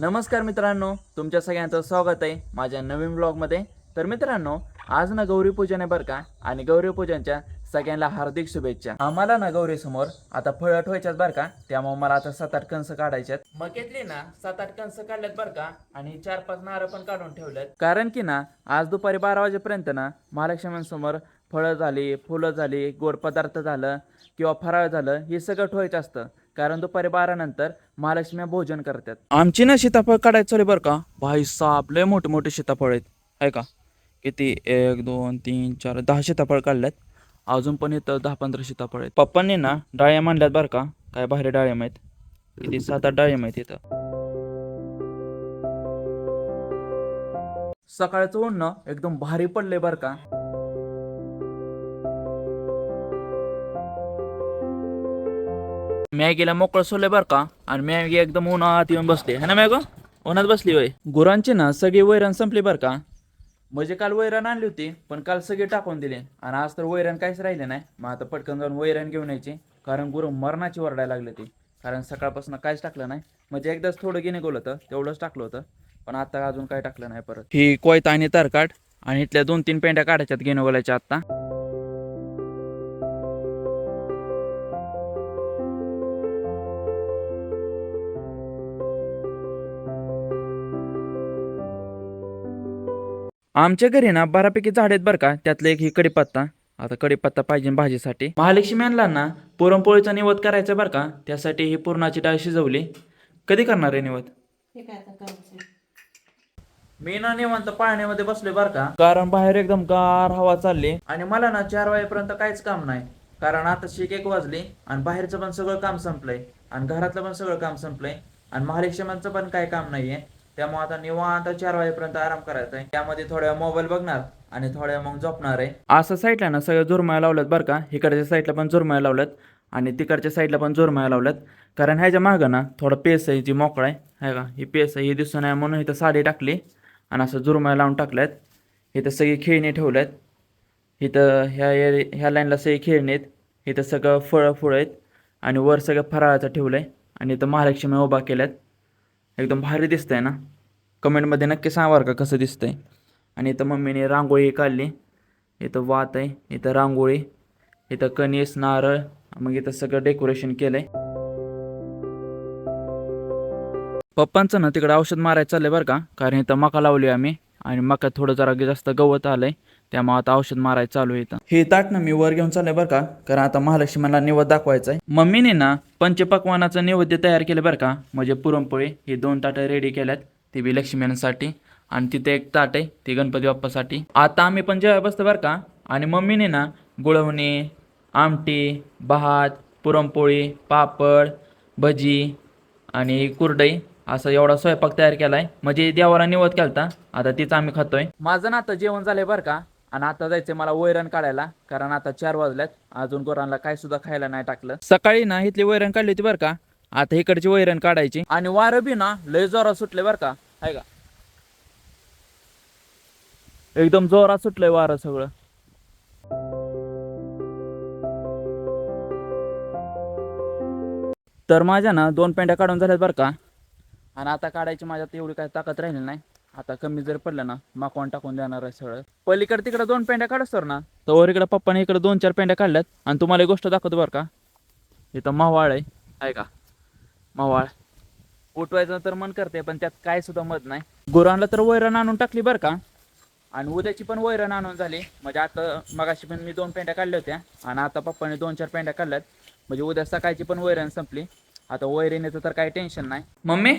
नमस्कार मित्रांनो तुमच्या सगळ्यांचं स्वागत आहे माझ्या नवीन ब्लॉगमध्ये. तर मित्रांनो आज ना गौरी पूजन आहे बरं का? आणि गौरी पूजनच्या सगळ्यांना हार्दिक शुभेच्छा. आम्हाला ना गौरी समोर आता फळं ठेवायच्यात बरं का? त्यामुळे मला आता सात आठ कंस काढायच्यात. मग घेतली ना सात आठ कंस काढल्यात बरं का? आणि चार पाच नारळ पण काढून ठेवल्यात. कारण की ना आज दुपारी बारा वाजेपर्यंत ना महालक्ष्म्यांसमोर फळं झाली फुलं झाली गोड पदार्थ झालं किंवा फराळ झालं हे सगळं ठेवायचं असतं. कारण दुपारी बारा नंतर महालक्ष्मी भोजन करतात. आमची ना सीताफळ काढायचं चालू बरं का? भाई साप लय मोठे मोठे सीताफळ आहेत. आहे का? किती? एक दोन तीन चार दहा सीताफळ काढल्यात. अजून पण इथं दहा पंधरा सीताफळ आहेत. पप्पांनी ना डाळ्या मांडल्यात बरं का? काय भारी डाळिंब आहेत. किती सात आठ डाळिंब आहेत इथं. सकाळचं ऊन एकदम भारी पडले बरं का? मॅगीला मोकळं सोले बरं का? आणि मॅगी एकदम उन्हात येऊन बसते है ना मॅग? उन्हात बसली वय गुरांची ना सगळी वैरण संपली बरं का? म्हणजे काल वैरण आणली होती पण काल सगळी टाकून दिली. आणि आज तर वैरण काहीच राहिले नाही. मग आता पटकन जाऊन वैरण घेऊन यायची. कारण गुरु मरणाची वरडायला लागली होती. कारण सकाळपासून काहीच टाकलं नाही. म्हणजे एकदाच थोडं गिने गोल होतं तेवढंच टाकलं होतं. पण आता अजून काही टाकलं नाही परत. ही कोयता आणि तरकाट आणि इथल्या दोन तीन पेंड्या काढायच्यात गिने बोलायच्या आत्ता. आमच्या घरी ना बऱ्यापैकी झाड आहेत बरं का. त्यातलं एक ही कडीपत्ता. आता कडीपत्ता पाहिजे भाजीसाठी. महालक्ष्मी आणला ना पुरणपोळीचा निवद करायचा बरं का. त्यासाठी ही पुरणाची डाळ शिजवली. कधी करणार आहे निवद? मी ना निवांत पाळण्यामध्ये बसलोय बरं का. कारण बाहेर एकदम गार हवा चालली. आणि मला ना चार वाजेपर्यंत काहीच काम नाही. कारण आता शिक एक वाजली आणि बाहेरचं पण सगळं काम संपलंय. आणि घरातलं पण सगळं काम संपलंय. आणि महालक्ष्म्यांचं पण काही काम नाहीये. त्यामुळे आता निवांत चार वाजेपर्यंत आराम करायचा आहे. त्यामध्ये थोड्या मोबाईल बघणार आणि थोड्या मग झोपणार आहे. असं साईडला ना सगळं जोरमाया लावल्यात बरं का. इकडच्या साईडला पण जोरमाया लावल्यात आणि तिकडच्या साईडला पण जोरमाया लावल्यात. कारण ह्याच्या मागं ना थोडं पेस आहे जी मोकळा आहे. हाय का? ही पेस आहे ही दिसून आहे म्हणून इथं साडी टाकली आणि असं जुरमाया लावून टाकल्यात. इथं सगळी खेळणी ठेवल्यात. इथं ह्या ह्या लाईनला सगळी खेळणी आहेत. इथं सगळं फळं फुळं आहेत आणि वर सगळं फराळाचं ठेवलं आहे आणि इथं महालक्ष्मी उभा केल्यात. एकदम भारी दिसतंय ना? कमेंटमध्ये नक्की सांगा बरं का कसं दिसतंय. आणि इथं मम्मीने रांगोळी काढली. इथं वात आहे इथं रांगोळी इथं कणीस नारळ मग इथं सगळं डेकोरेशन केलंय. पप्पांचं ना तिकडं औषध मारायचं चाललंय बरं का? कारण इथं मका लावली आम्ही. आणि मका थोडं जरा जास्त गवत आलंय त्यामुळे आता औषध मारायचं चालू इथं. हे ताट ना मी वर घेऊन चाललंय बरं का? कारण आता महालक्ष्मीला निवद दाखवायचा आहे मम्मीने ना पंचपक्वानाचं नैवेद्य तयार केलं बरं का? म्हणजे पुरणपोळी ही दोन ताटं रेडी केल्यात. ती बी लक्ष्मीसाठी आणि तिथे एक ताट आहे ती गणपती बाप्पासाठी. आता आम्ही पण जेवाय बसतो बरं का? आणि मम्मीने ना गुळवणी आमटी भात पुरणपोळी पापड भजी आणि कुरडई असं एवढा स्वयंपाक तयार केलाय. म्हणजे देवाला निवत केलता. आता तीच आम्ही खातोय. माझं ना आता जेवण झालंय बरं का. आणि आता जायचंय मला वैरण काढायला. कारण आता चार वाजल्यात. अजून गुरांना काय सुद्धा खायला नाही टाकलं. सकाळी ना इथली वैरण काढली होती बरं का. आता इकडची वैरण काढायची. आणि वारं बी ना लय जोरात सुटले बरं का. आहे का? एकदम जोरात सुटलंय वारं सगळं. तर माझ्या ना दोन पेंड्या काढून झाल्यात बरं का. आणि आता काढायची माझ्यात एवढी काही ताकद राहिली नाही. आता कमी जर पडलं ना माकवान टाकून देणार आहे सगळं. पलीकडे तिकडे दोन पेंड्या काढत सर ना. तर वर इकडे पप्पाने इकडे दोन चार पेंड्या काढल्यात आणि तुम्हाला एक गोष्ट दाखवतो बरं का. इथं मावाळ आहे. आहे का? मावाळ. उठवायचं तर मन करते पण त्यात काय सुद्धा मत नाही. गुरांना तर वैरण आणून टाकली बरं का. आणि उद्याची पण वैरण आणून झाली. म्हणजे आता मगाशी पण मी दोन पेंड्या काढल्या होत्या. आणि आता पप्पाने दोन चार पेंड्या काढल्यात. म्हणजे उद्या सकाळची पण वैरण संपली. आता वैरणीचं तर काही टेन्शन नाही. मम्मी?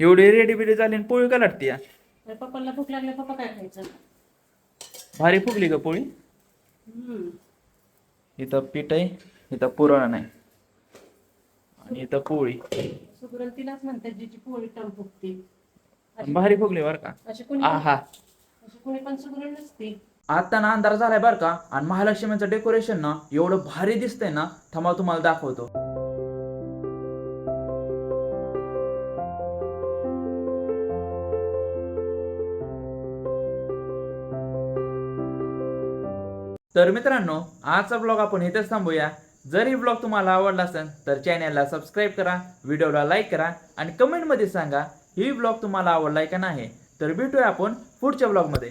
एवढी रेडी बिडी झाली आणि पोळी का लाटते या? पप्पाला भूक लागली पप्पा काय खायचं? भारी फुगली का पोळी. इथं पीठ आहे इथं पुरण आहे आणि इथं पोळी. सुगरण तिलाच म्हणतात जिची पोळी टम फुगते. भारी फुगली बरं का. अशी कोणी आहा. अशी कोणी पण सुगरण नसते. आता ना अंधार झालाय बरं का आणि महालक्ष्मीचं डेकोरेशन ना एवढं भारी दिसतंय ना थांबा तुम्हाला दाखवतो. तर मित्रांनो आजचा ब्लॉग आपण इथेच थांबूया. जर ही ब्लॉग तुम्हाला आवडला असेल तर चॅनलला सबस्क्राईब करा व्हिडिओला लाईक करा आणि कमेंटमध्ये सांगा ही ब्लॉग तुम्हाला आवडलाय का नाही. तर भेटूया आपण पुढच्या ब्लॉगमध्ये